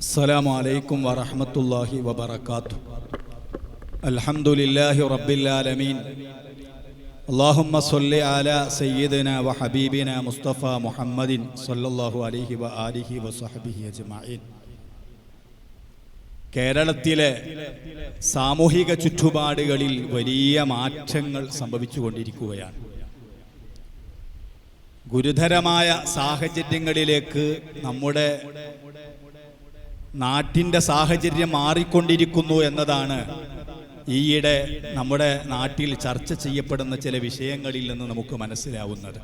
السلام عليكم ورحمة الله وبركاته الحمد لله رب العالمين اللهم صل على سيدنا وحبيبنا مصطفى محمد صلى الله عليه وآله وصحبه أجمعين കേരളത്തിലെ സാമൂഹിക ചുറ്റുപാടുകളിൽ വലിയ മാറ്റങ്ങൾ സംഭവിച്ചുകൊണ്ടിരിക്കുകയാണ് ഗുരുതരമായ സാഹചര്യങ്ങളിലേക്ക് നമ്മുടെ നാട്ടിന്റെ സാഹചര്യം മാറിക്കൊണ്ടിരിക്കുന്നു എന്നതാണ് ഈയിടെ നമ്മുടെ നാട്ടിൽ ചർച്ച ചെയ്യപ്പെടുന്ന ചില വിഷയങ്ങളിൽ നിന്ന് നമുക്ക് മനസ്സിലാവുന്നത്.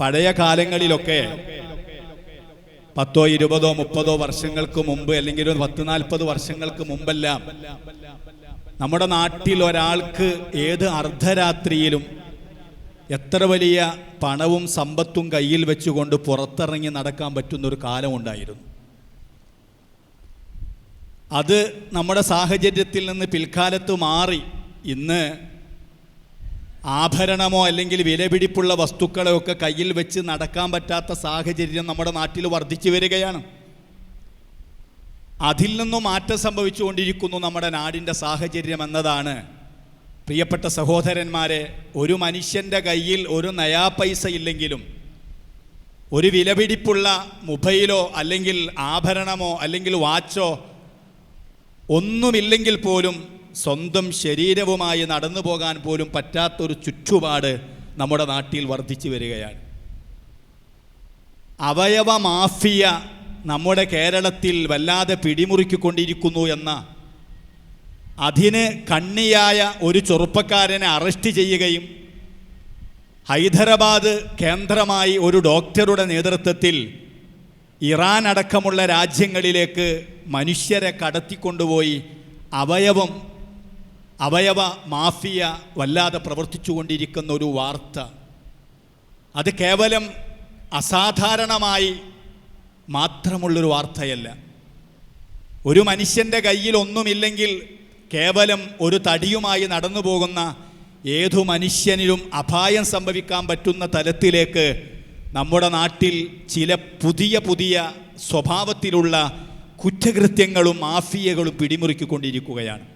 പഴയ കാലങ്ങളിലൊക്കെ പത്തോ ഇരുപതോ മുപ്പതോ വർഷങ്ങൾക്ക് മുമ്പ് അല്ലെങ്കിൽ ഒരു പത്ത് നാൽപ്പത് വർഷങ്ങൾക്ക് മുമ്പെല്ലാം നമ്മുടെ നാട്ടിൽ ഒരാൾക്ക് ഏത് അർദ്ധരാത്രിയിലും എത്ര വലിയ പണവും സമ്പത്തും കയ്യിൽ വെച്ചുകൊണ്ട് പുറത്തിറങ്ങി നടക്കാൻ പറ്റുന്ന ഒരു കാലമുണ്ടായിരുന്നു. അത് നമ്മുടെ സാഹചര്യത്തിൽ നിന്ന് പിൽക്കാലത്ത് മാറി ഇന്ന് ആഭരണമോ അല്ലെങ്കിൽ വിലപിടിപ്പുള്ള വസ്തുക്കളോ ഒക്കെ കയ്യിൽ വെച്ച് നടക്കാൻ പറ്റാത്ത സാഹചര്യം നമ്മുടെ നാട്ടിൽ വർദ്ധിച്ചു വരികയാണ്. അതിൽ നിന്നും മാറ്റം സംഭവിച്ചുകൊണ്ടിരിക്കുന്നു നമ്മുടെ നാടിന്റെ സാഹചര്യം എന്നതാണ്. പ്രിയപ്പെട്ട സഹോദരന്മാരെ ഒരു മനുഷ്യന്റെ കയ്യിൽ ഒരു നയാ പൈസ ഇല്ലെങ്കിലും ഒരു വിലപിടിപ്പുള്ള മൊബൈലോ അല്ലെങ്കിൽ ആഭരണമോ അല്ലെങ്കിൽ വാച്ചോ ഒന്നുമില്ലെങ്കിൽ പോലും സ്വന്തം ശരീരവുമായി നടന്നു പോകാൻ പോലും പറ്റാത്തൊരു ചുറ്റുപാട് നമ്മുടെ നാട്ടിൽ വർദ്ധിച്ചു വരികയാണ്. അവയവ മാഫിയ നമ്മുടെ കേരളത്തിൽ വല്ലാതെ പിടിമുറുക്കിക്കൊണ്ടിരിക്കുന്നു എന്ന അതിന് കണ്ണിയായ ഒരു ചെറുപ്പക്കാരനെ അറസ്റ്റ് ചെയ്യുകയും ഹൈദരാബാദ് കേന്ദ്രമായി ഒരു ഡോക്ടറുടെ നേതൃത്വത്തിൽ ഇറാൻ അടക്കമുള്ള രാജ്യങ്ങളിലേക്ക് മനുഷ്യരെ കടത്തിക്കൊണ്ടുപോയി അവയവം അവയവ മാഫിയ വല്ലാതെ പ്രവർത്തിച്ചുകൊണ്ടിരിക്കുന്ന ഒരു വാർത്ത. അത് കേവലം അസാധാരണമായി മാത്രമുള്ളൊരു വാർത്തയല്ല. ഒരു മനുഷ്യന്റെ കയ്യിൽ ഒന്നുമില്ലെങ്കിൽ കേവലം ഒരു തടിയുമായി നടന്നു പോകുന്ന ഏതു മനുഷ്യനിലും അപായം സംഭവിക്കാൻ പറ്റുന്ന തലത്തിലേക്ക് നമ്മുടെ നാട്ടിൽ ചില പുതിയ പുതിയ സ്വഭാവത്തിലുള്ള കുറ്റകൃത്യങ്ങളും മാഫിയകളും പിടിമുറുക്കിക്കൊണ്ടിരിക്കുകയാണ്.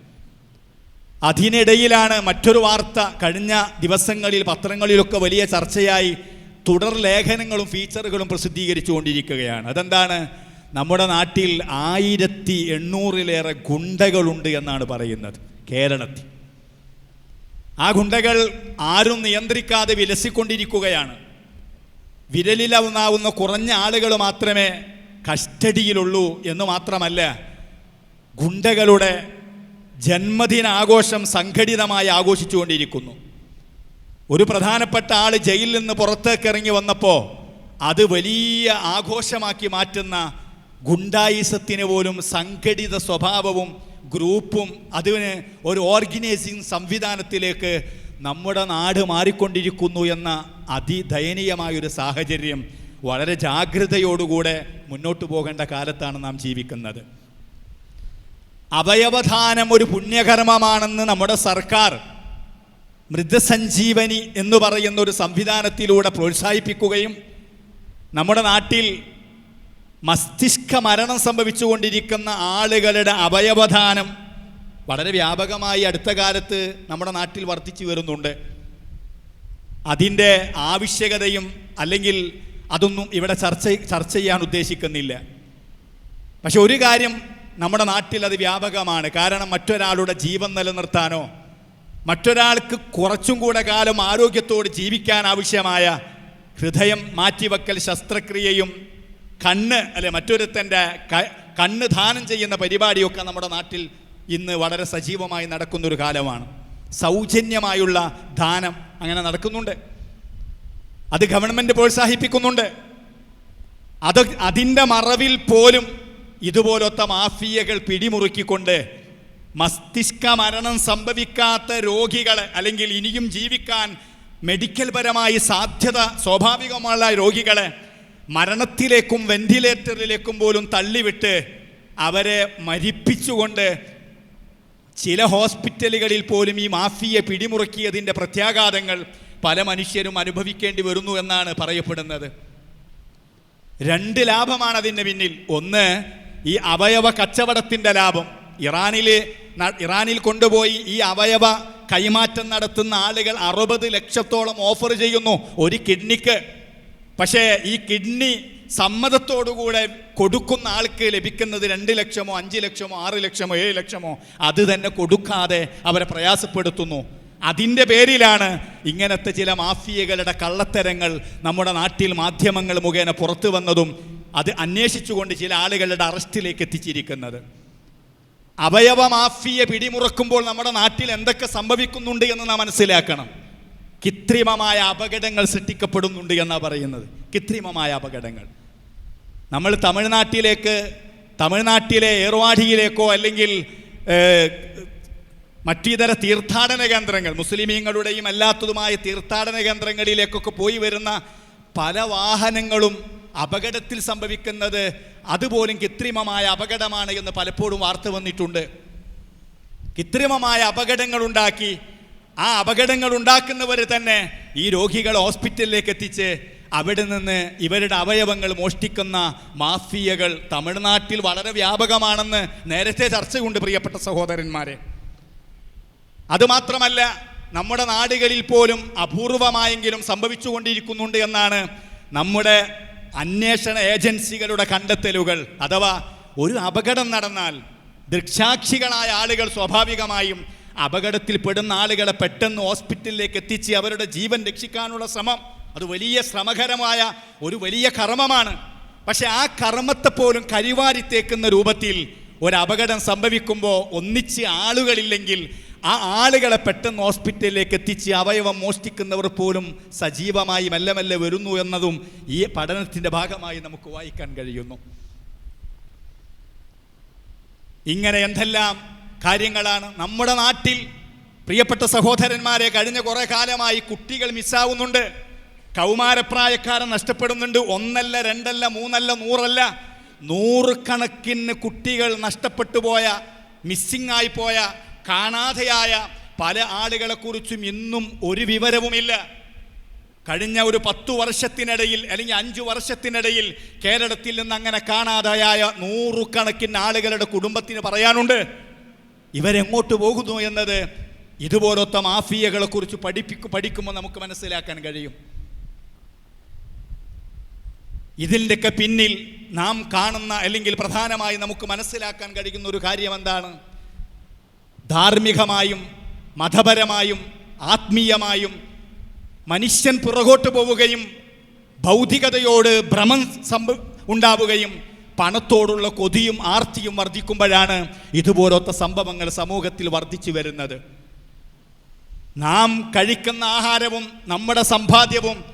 അതിനിടയിലാണ് മറ്റൊരു വാർത്ത കഴിഞ്ഞ ദിവസങ്ങളിൽ പത്രങ്ങളിലൊക്കെ വലിയ ചർച്ചയായി തുടർ ലേഖനങ്ങളും ഫീച്ചറുകളും പ്രസിദ്ധീകരിച്ചു കൊണ്ടിരിക്കുകയാണ് അതെന്താണ്? നമ്മുടെ നാട്ടിൽ ആയിരത്തി എണ്ണൂറിലേറെ ഗുണ്ടകളുണ്ട് എന്നാണ് പറയുന്നത് കേരളത്തിൽ. ആ ഗുണ്ടകൾ ആരും നിയന്ത്രിക്കാതെ വിലസിക്കൊണ്ടിരിക്കുകയാണ്. വിരലിലാവുന്നാവുന്ന കുറഞ്ഞ ആളുകൾ മാത്രമേ കസ്റ്റഡിയിലുള്ളൂ എന്ന് മാത്രമല്ല ഗുണ്ടകളുടെ ജന്മദിനാഘോഷം സംഘടിതമായി ആഘോഷിച്ചുകൊണ്ടിരിക്കുന്നു. ഒരു പ്രധാനപ്പെട്ട ആൾ ജയിലിൽ നിന്ന് പുറത്തേക്ക് ഇറങ്ങി വന്നപ്പോൾ അത് വലിയ ആഘോഷമാക്കി മാറ്റുന്ന ഗുണ്ടായിസത്തിന് പോലും സംഘടിത സ്വഭാവവും ഗ്രൂപ്പും അതിന് ഒരു ഓർഗനൈസിങ് സംവിധാനത്തിലേക്ക് നമ്മുടെ നാട് മാറിക്കൊണ്ടിരിക്കുന്നു എന്ന അതിദയനീയമായൊരു സാഹചര്യം വളരെ ജാഗ്രതയോടുകൂടെ മുന്നോട്ട് പോകേണ്ട കാലത്താണ് നാം ജീവിക്കുന്നത്. അവയവദാനം ഒരു പുണ്യകർമ്മമാണെന്ന് നമ്മുടെ സർക്കാർ മൃതസഞ്ജീവനി എന്ന് പറയുന്ന ഒരു സംവിധാനത്തിലൂടെ പ്രോത്സാഹിപ്പിക്കുകയും നമ്മുടെ നാട്ടിൽ മസ്തിഷ്ക മരണം സംഭവിച്ചുകൊണ്ടിരിക്കുന്ന ആളുകളുടെ അവയവദാനം വളരെ വ്യാപകമായി അടുത്ത കാലത്ത് നമ്മുടെ നാട്ടിൽ വർദ്ധിച്ചു വരുന്നുണ്ട്. അതിന്റെ ആവശ്യകതയും അല്ലെങ്കിൽ അതൊന്നും ഇവിടെ ചർച്ച ചർച്ച ചെയ്യാൻ ഉദ്ദേശിക്കുന്നില്ല. പക്ഷെ ഒരു കാര്യം നമ്മുടെ നാട്ടിൽ അത് വ്യാപകമാണ്. കാരണം മറ്റൊരാളുടെ ജീവൻ നിലനിർത്താനോ മറ്റൊരാൾക്ക് കുറച്ചും കൂടെ കാലം ആരോഗ്യത്തോട് ജീവിക്കാൻ ആവശ്യമായ ഹൃദയം മാറ്റിവെക്കൽ ശസ്ത്രക്രിയയും കണ്ണ് അല്ലെ മറ്റൊരുത്തന്റെ കണ്ണ് ദാനം ചെയ്യുന്ന പരിപാടിയൊക്കെ നമ്മുടെ നാട്ടിൽ ഇന്ന് വളരെ സജീവമായി നടക്കുന്നൊരു കാലമാണ്. സൗജന്യമായുള്ള ദാനം അങ്ങനെ നടക്കുന്നുണ്ട്. അത് ഗവൺമെന്റ് പ്രോത്സാഹിപ്പിക്കുന്നുണ്ട്. അത് അതിന്റെ മറവിൽ പോലും ഇതുപോലത്തെ മാഫിയകൾ പിടിമുറുക്കിക്കൊണ്ട് മസ്തിഷ്ക മരണം സംഭവിക്കാത്ത രോഗികളെ അല്ലെങ്കിൽ ഇനിയും ജീവിക്കാൻ മെഡിക്കൽ പരമായി സാധ്യത സ്വാഭാവികമുള്ള രോഗികളെ മരണത്തിലേക്കും വെന്റിലേറ്ററിലേക്കും പോലും തള്ളിവിട്ട് അവരെ മരിപ്പിച്ചുകൊണ്ട് ചില ഹോസ്പിറ്റലുകളിൽ പോലും ഈ മാഫിയെ പിടിമുറുക്കിയതിന്റെ പ്രത്യാഘാതങ്ങൾ പല മനുഷ്യരും അനുഭവിക്കേണ്ടി വരുന്നു എന്നാണ് പറയപ്പെടുന്നത്. രണ്ട് ലാഭമാണ് അതിന്റെ പിന്നിൽ. ഒന്ന് ഈ അവയവ കച്ചവടത്തിന്റെ ലാഭം. ഇറാനിൽ ഇറാനിൽ കൊണ്ടുപോയി ഈ അവയവ കൈമാറ്റം നടത്തുന്ന ആളുകൾ അറുപത് ലക്ഷത്തോളം ഓഫർ ചെയ്യുന്നു ഒരു കിഡ്നിക്ക്. പക്ഷേ ഈ കിഡ്നി സമ്മതത്തോടുകൂടെ കൊടുക്കുന്ന ആൾക്ക് ലഭിക്കുന്നത് രണ്ട് ലക്ഷമോ അഞ്ച് ലക്ഷമോ ആറ് ലക്ഷമോ ഏഴ് ലക്ഷമോ അത് തന്നെ കൊടുക്കാതെ അവരെ പ്രയാസപ്പെടുത്തുന്നു. അതിന്റെ പേരിലാണ് ഇങ്ങനത്തെ ചില മാഫിയകളുടെ കള്ളത്തരങ്ങൾ നമ്മുടെ നാട്ടിൽ മാധ്യമങ്ങൾ മുഖേന പുറത്തു വന്നതും അത് അന്വേഷിച്ചുകൊണ്ട് ചില ആളുകളുടെ അറസ്റ്റിലേക്ക് എത്തിച്ചിരിക്കുന്നത്. അവയവ മാഫിയെ പിടിമുറക്കുമ്പോൾ നമ്മുടെ നാട്ടിൽ എന്തൊക്കെ സംഭവിക്കുന്നുണ്ട് എന്ന് നാം മനസ്സിലാക്കണം. കൃത്രിമമായ അപകടങ്ങൾ സൃഷ്ടിക്കപ്പെടുന്നുണ്ട് എന്നാണ് പറയുന്നത്. കൃത്രിമമായ അപകടങ്ങൾ. നമ്മൾ തമിഴ്നാട്ടിലേക്ക് തമിഴ്നാട്ടിലെ ഏർവാടിയിലേക്കോ അല്ലെങ്കിൽ മറ്റിതര തീർത്ഥാടന കേന്ദ്രങ്ങൾ മുസ്ലിമീങ്ങളുടെയും അല്ലാത്തതുമായ തീർത്ഥാടന കേന്ദ്രങ്ങളിലേക്കൊക്കെ പോയി വരുന്ന പല വാഹനങ്ങളും അപകടത്തിൽ സംഭവിക്കുന്നത് അതുപോലും കൃത്രിമമായ അപകടമാണ് എന്ന് പലപ്പോഴും വാർത്ത വന്നിട്ടുണ്ട്. കൃത്രിമമായ അപകടങ്ങൾ ഉണ്ടാക്കി ആ അപകടങ്ങൾ ഉണ്ടാക്കുന്നവർ തന്നെ ഈ രോഗികളെ ഹോസ്പിറ്റലിലേക്ക് എത്തിച്ച് അവിടെ നിന്ന് ഇവരുടെ അവയവങ്ങൾ മോഷ്ടിക്കുന്ന മാഫിയകൾ തമിഴ്നാട്ടിൽ വളരെ വ്യാപകമാണെന്ന് നേരത്തെ ചർച്ചയുണ്ട് പ്രിയപ്പെട്ട സഹോദരന്മാരെ. അതുമാത്രമല്ല നമ്മുടെ നാടുകളിൽ പോലും അപൂർവമായെങ്കിലും സംഭവിച്ചുകൊണ്ടിരിക്കുന്നുണ്ട് എന്നാണ് നമ്മുടെ അന്വേഷണ ഏജൻസികളുടെ കണ്ടെത്തലുകൾ. അഥവാ ഒരു അപകടം നടന്നാൽ ദൃക്സാക്ഷികളായ ആളുകൾ സ്വാഭാവികമായും അപകടത്തിൽപ്പെടുന്ന ആളുകളെ പെട്ടെന്ന് ഹോസ്പിറ്റലിലേക്ക് എത്തിച്ച് അവരുടെ ജീവൻ രക്ഷിക്കാനുള്ള ശ്രമം. അത് വലിയ ശ്രമകരമായ ഒരു വലിയ കർമ്മമാണ്. പക്ഷെ ആ കർമ്മത്തെ പോലും കരിവാരി തേക്കുന്ന രൂപത്തിൽ ഒരു അപകടം സംഭവിക്കുമ്പോൾ ഒന്നിച്ച് ആളുകളില്ലെങ്കിൽ ആ ആളുകളെ പെട്ടെന്ന് ഹോസ്പിറ്റലിലേക്ക് എത്തിച്ച് അവയവം മോഷ്ടിക്കുന്നവർ പോലും സജീവമായി മെല്ലെ മെല്ലെ വരുന്നു എന്നതും ഈ പഠനത്തിന്റെ ഭാഗമായി നമുക്ക് വായിക്കാൻ കഴിയുന്നു. ഇങ്ങനെ എന്തെല്ലാം കാര്യങ്ങളാണ്. നമ്മുടെ നാട്ടിൽ പ്രിയപ്പെട്ട സഹോദരന്മാരെ കഴിഞ്ഞ കുറെ കാലമായി കുട്ടികൾ മിസ്സാവുന്നുണ്ട്. കൗമാരപ്രായക്കാരൻ നഷ്ടപ്പെടുന്നുണ്ട്. ഒന്നല്ല രണ്ടല്ല മൂന്നല്ല നൂറല്ല. നൂറുകണക്കിന് കുട്ടികൾ നഷ്ടപ്പെട്ടു പോയ മിസ്സിംഗ് ആയിപ്പോയ പോയ കാണാതെയായ പല ആളുകളെക്കുറിച്ചും ഇന്നും ഒരു വിവരവുമില്ല. കഴിഞ്ഞ ഒരു പത്തു വർഷത്തിനിടയിൽ അല്ലെങ്കിൽ അഞ്ചു വർഷത്തിനിടയിൽ കേരളത്തിൽ നിന്ന് അങ്ങനെ കാണാതായ നൂറുകണക്കിന് ആളുകളുടെ കുടുംബത്തിന് പറയാനുണ്ട്. ഇവരെങ്ങോട്ട് പോകുന്നു എന്നത് ഇതുപോലത്തെ മാഫിയകളെ കുറിച്ച് പഠിപ്പിക്കും പഠിക്കുമ്പോൾ നമുക്ക് മനസ്സിലാക്കാൻ കഴിയും. ഇതിന്റെയൊക്കെ പിന്നിൽ നാം കാണുന്ന അല്ലെങ്കിൽ പ്രധാനമായി നമുക്ക് മനസ്സിലാക്കാൻ കഴിയുന്ന ഒരു കാര്യം എന്താണ് ധാർമ്മികമായും മതപരമായും ആത്മീയമായും മനുഷ്യൻ പുറകോട്ട് പോവുകയും ഭൗതികതയോട് ഭ്രമം സംഭ ഉണ്ടാവുകയും പണത്തോടുള്ള കൊതിയും ആർത്തിയും വർദ്ധിക്കുമ്പോഴാണ് ഇതുപോലത്തെ സംഭവങ്ങൾ സമൂഹത്തിൽ വർദ്ധിച്ചു വരുന്നത്. നാം കഴിക്കുന്ന ആഹാരവും നമ്മുടെ സമ്പാദ്യവും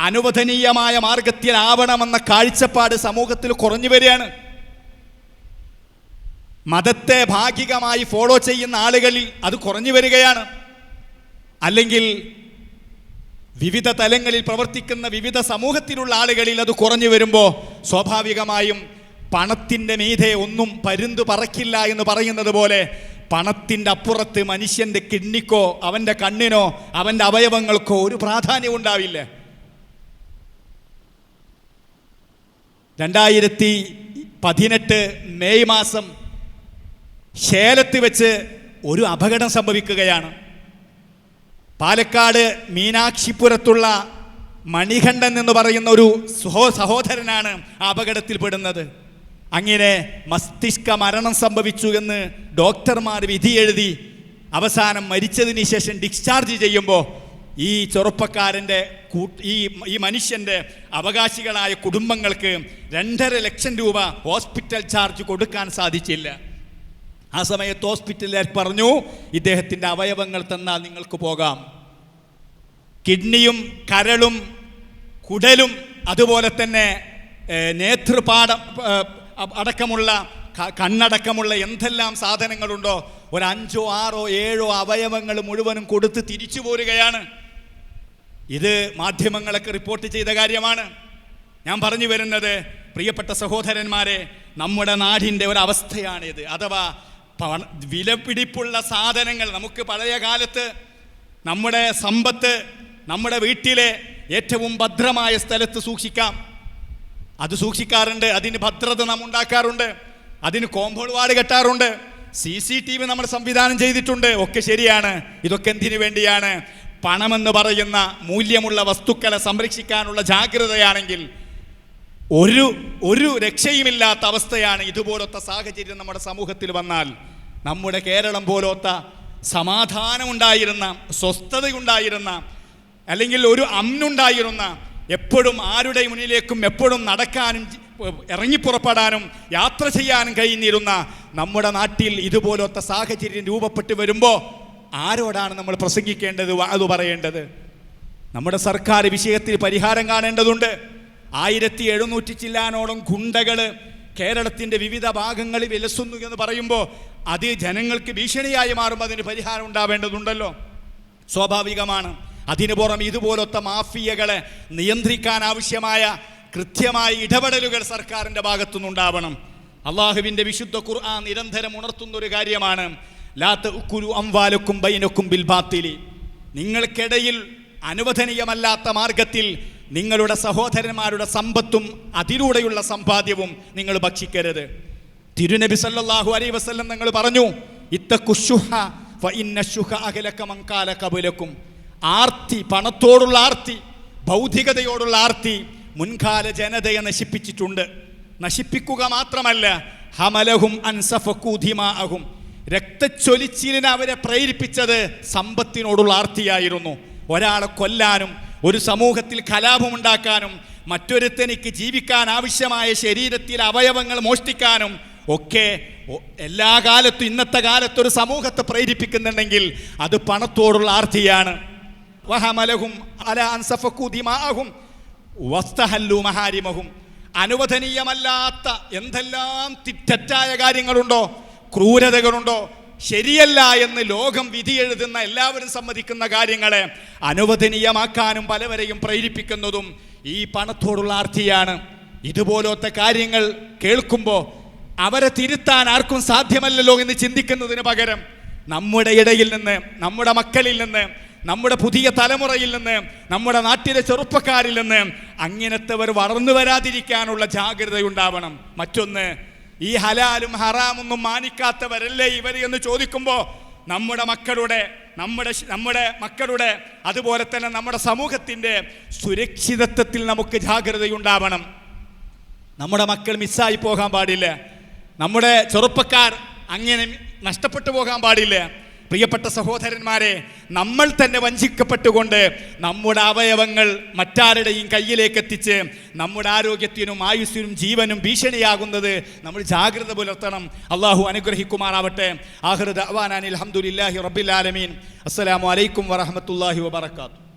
അനുവദനീയമായ മാർഗത്തിലാവണമെന്ന കാഴ്ചപ്പാട് സമൂഹത്തിൽ കുറഞ്ഞു വരികയാണ്. മതത്തെ ഭാഗികമായി ഫോളോ ചെയ്യുന്ന ആളുകളിൽ അത് കുറഞ്ഞു വരികയാണ്. അല്ലെങ്കിൽ വിവിധ തലങ്ങളിൽ പ്രവർത്തിക്കുന്ന വിവിധ സമൂഹത്തിലുള്ള ആളുകളിൽ അത് കുറഞ്ഞു വരുമ്പോൾ സ്വാഭാവികമായും പണത്തിന്റെ മീതെ ഒന്നും പരുന്തു പറക്കില്ല എന്ന് പറയുന്നത് പോലെ പണത്തിന്റെ അപ്പുറത്ത് മനുഷ്യന്റെ കിഡ്നിക്കോ അവന്റെ കണ്ണിനോ അവന്റെ അവയവങ്ങൾക്കോ ഒരു പ്രാധാന്യം ഉണ്ടാവില്ല. രണ്ടായിരത്തി പതിനെട്ട് മെയ് മാസം ശേലത്ത് വെച്ച് ഒരു അപകടം സംഭവിക്കുകയാണ്. പാലക്കാട് മീനാക്ഷിപുരത്തുള്ള മണികണ്ഠൻ എന്ന് പറയുന്ന ഒരു സഹോ സഹോദരനാണ് അപകടത്തിൽപ്പെടുന്നത്. അങ്ങനെ മസ്തിഷ്ക മരണം സംഭവിച്ചു എന്ന് ഡോക്ടർമാർ വിധി എഴുതി അവസാനം മരിച്ചതിന് ശേഷം ഡിസ്ചാർജ് ചെയ്യുമ്പോൾ ഈ ചെറുപ്പക്കാരന്റെ ഈ ഈ മനുഷ്യന്റെ അവകാശികളായ കുടുംബങ്ങൾക്ക് രണ്ടര ലക്ഷം രൂപ ഹോസ്പിറ്റൽ ചാർജ് കൊടുക്കാൻ സാധിച്ചില്ല. ആ സമയത്ത് ഹോസ്പിറ്റലുകാർ പറഞ്ഞു ഇദ്ദേഹത്തിന്റെ അവയവങ്ങൾ തന്നാൽ നിങ്ങൾക്ക് പോകാം. കിഡ്നിയും കരളും കുടലും അതുപോലെ തന്നെ അ- അടക്കമുള്ള കണ്ണടക്കമുള്ള എന്തെല്ലാം സാധനങ്ങളുണ്ടോ? ഒരു അഞ്ചോ ആറോ ഏഴോ അവയവങ്ങൾ മുഴുവനും കൊടുത്ത് തിരിച്ചു പോരുകയാണ്. ഇത് മാധ്യമങ്ങളൊക്കെ റിപ്പോർട്ട് ചെയ്ത കാര്യമാണ്. ഞാൻ പറഞ്ഞു വരുന്നത് പ്രിയപ്പെട്ട സഹോദരന്മാരെ നമ്മുടെ നാടിന്റെ ഒരവസ്ഥയാണിത്. അഥവാ വിലപിടിപ്പുള്ള സാധനങ്ങൾ നമുക്ക് പഴയ കാലത്ത് നമ്മുടെ സമ്പത്ത് നമ്മുടെ വീട്ടിലെ ഏറ്റവും ഭദ്രമായ സ്ഥലത്ത് സൂക്ഷിക്കാം. അത് സൂക്ഷിക്കാറുണ്ട് അതിന് ഭദ്രത നാം ഉണ്ടാക്കാറുണ്ട് അതിന് കോമ്പൗണ്ട് വാർഡ് കെട്ടാറുണ്ട് സി സി ടി വി നമ്മൾ സംവിധാനം ചെയ്തിട്ടുണ്ട് ഒക്കെ ശരിയാണ് ഇതൊക്കെ എന്തിനു വേണ്ടിയാണ്? പണമെന്ന് പറയുന്ന മൂല്യമുള്ള വസ്തുക്കളെ സംരക്ഷിക്കാനുള്ള ജാഗ്രതയാണെങ്കിൽ ഒരു ഒരു രക്ഷയുമില്ലാത്ത അവസ്ഥയാണ് ഇതുപോലത്തെ സാഹചര്യം നമ്മുടെ സമൂഹത്തിൽ വന്നാൽ. നമ്മുടെ കേരളം പോലത്തെ സമാധാനമുണ്ടായിരുന്ന സ്വസ്ഥതയുണ്ടായിരുന്ന അല്ലെങ്കിൽ ഒരു അമ്നുണ്ടായിരുന്ന എപ്പോഴും ആരുടെ മുന്നിലേക്കും എപ്പോഴും നടക്കാനും ഇറങ്ങി ഇറങ്ങിപ്പുറപ്പെടാനും യാത്ര ചെയ്യാനും കഴിഞ്ഞിരുന്ന നമ്മുടെ നാട്ടിൽ ഇതുപോലത്തെ സാഹചര്യം രൂപപ്പെട്ട് വരുമ്പോൾ ആരോടാണ് നമ്മൾ പ്രസംഗിക്കേണ്ടത് അത് പറയേണ്ടത്? നമ്മുടെ സർക്കാർ വിഷയത്തിൽ പരിഹാരം കാണേണ്ടതുണ്ട്. ആയിരത്തി എഴുന്നൂറ്റി ചില്ലാനോളം ഗുണ്ടകൾ കേരളത്തിന്റെ വിവിധ ഭാഗങ്ങളിൽ വിലസുന്നു എന്ന് പറയുമ്പോൾ അത് ജനങ്ങൾക്ക് ഭീഷണിയായി മാറുമ്പോൾ അതിന് പരിഹാരം ഉണ്ടാവേണ്ടതുണ്ടല്ലോ. സ്വാഭാവികമാണ്. അതിനു പുറം ഇതുപോലത്തെ മാഫിയകളെ നിയന്ത്രിക്കാൻ ആവശ്യമായ കൃത്യമായ ഇടപെടലുകൾ സർക്കാരിന്റെ ഭാഗത്തുനിന്നുണ്ടാവണം. അള്ളാഹുവിന്റെ വിശുദ്ധ ഖുർആൻ നിരന്തരം ഉണർത്തുന്ന ഒരു കാര്യമാണ്. ലാത്ത് ഉക്കുരു അംവാലക്കും ബൈനക്കും ബിൽ ബാത്തിലി. നിങ്ങൾക്കിടയിൽ അനുവദനീയമല്ലാത്ത മാർഗത്തിൽ നിങ്ങളുടെ സഹോദരന്മാരുടെ സമ്പത്തും അതിലൂടെയുള്ള സമ്പാദ്യവും നിങ്ങൾ ഭക്ഷിക്കരുത്. തിരുനബി സല്ലാഹു അലൈ വസല്ലം നിങ്ങൾ പറഞ്ഞു ഇത്തക്കുശുഹ ഫഇന്ന ശുഹ അഹലക മങ്കാല കബലക്കും ആർത്തി പണത്തോടുള്ള ആർത്തി ഭൗതികതയോടുള്ള ആർത്തി മുൻകാല ജനതയെ നശിപ്പിച്ചിട്ടുണ്ട്. നശിപ്പിക്കുക മാത്രമല്ല ഹമലഹും അൻസഫക്കൂധിമാഅഹും. രക്തച്ചൊലിച്ചിലിന് അവരെ പ്രേരിപ്പിച്ചത് സമ്പത്തിനോടുള്ള ആർത്തിയായിരുന്നു. ഒരാളെ കൊല്ലാനും ഒരു സമൂഹത്തിൽ കലാപമുണ്ടാക്കാനും മറ്റൊരുത്തനിക്ക് ജീവിക്കാൻ ആവശ്യമായ ശരീരത്തിൽ അവയവങ്ങൾ മോഷ്ടിക്കാനും ഒക്കെ എല്ലാ കാലത്തും ഇന്നത്തെ കാലത്ത് ഒരു സമൂഹത്തെ പ്രേരിപ്പിക്കുന്നുണ്ടെങ്കിൽ അത് പണത്തോടുള്ള ആർത്തിയാണ്. വഹമലഹും അല അൻസഫക്കു ദിമാഅഹും വസ്തഹല്ലു മഹാരിമഹും. അനുവദനീയമല്ലാത്ത എന്തെല്ലാം തെറ്റായ കാര്യങ്ങളുണ്ടോ? ക്രൂരതകളുണ്ടോ? ശരിയല്ല എന്ന് ലോകം വിധി എഴുതുന്ന എല്ലാവരും സമ്മതിക്കുന്ന കാര്യങ്ങളെ അനുവദനീയമാക്കാനും പലവരെയും പ്രേരിപ്പിക്കുന്നതും ഈ പണത്തോടുള്ള ആർത്തിയാണ്. ഇതുപോലത്തെ കാര്യങ്ങൾ കേൾക്കുമ്പോൾ അവരെ തിരുത്താൻ ആർക്കും സാധ്യമല്ലല്ലോ എന്ന് ചിന്തിക്കുന്നതിന് പകരം നമ്മുടെ ഇടയിൽ നിന്ന് നമ്മുടെ മക്കളിൽ നിന്ന് നമ്മുടെ പുതിയ തലമുറയിൽ നിന്ന് നമ്മുടെ നാട്ടിലെ ചെറുപ്പക്കാരിൽ നിന്ന് അങ്ങനത്തെവർ വളർന്നു വരാതിരിക്കാനുള്ള ജാഗ്രത ഉണ്ടാവണം മറ്റൊന്ന് ഈ ഹലാലും ഹറാമൊന്നും മാനിക്കാത്തവരല്ലേ ഇവർ എന്ന് ചോദിക്കുമ്പോൾ നമ്മുടെ മക്കളുടെ നമ്മുടെ നമ്മുടെ മക്കളുടെ അതുപോലെ തന്നെ നമ്മുടെ സമൂഹത്തിന്റെ സുരക്ഷിതത്വത്തിൽ നമുക്ക് ജാഗ്രതയുണ്ടാവണം. നമ്മുടെ മക്കൾ മിസ്സായി പോകാൻ പാടില്ല. നമ്മുടെ ചെറുപ്പക്കാർ അങ്ങനെ നഷ്ടപ്പെട്ടു പോകാൻ പാടില്ല. പ്രിയപ്പെട്ട സഹോദരന്മാരെ നമ്മൾ തന്നെ വഞ്ചിക്കപ്പെട്ടുകൊണ്ട് നമ്മുടെ അവയവങ്ങൾ മറ്റാരുടെയും കയ്യിലേക്ക് എത്തിച്ച് നമ്മുടെ ആരോഗ്യത്തിനും ആയുസ്സിനും ജീവനും ഭീഷണിയാകുന്നത് നമ്മൾ ജാഗ്രത പുലർത്തണം. അള്ളാഹു അനുഗ്രഹിക്കുമാറാവട്ടെ. ആഹൃദ് അവാനാനിൽ അഹമ്മദില്ലാഹി റബ്ബിൽ ആലമീൻ. അസ്സലാമു അലൈക്കും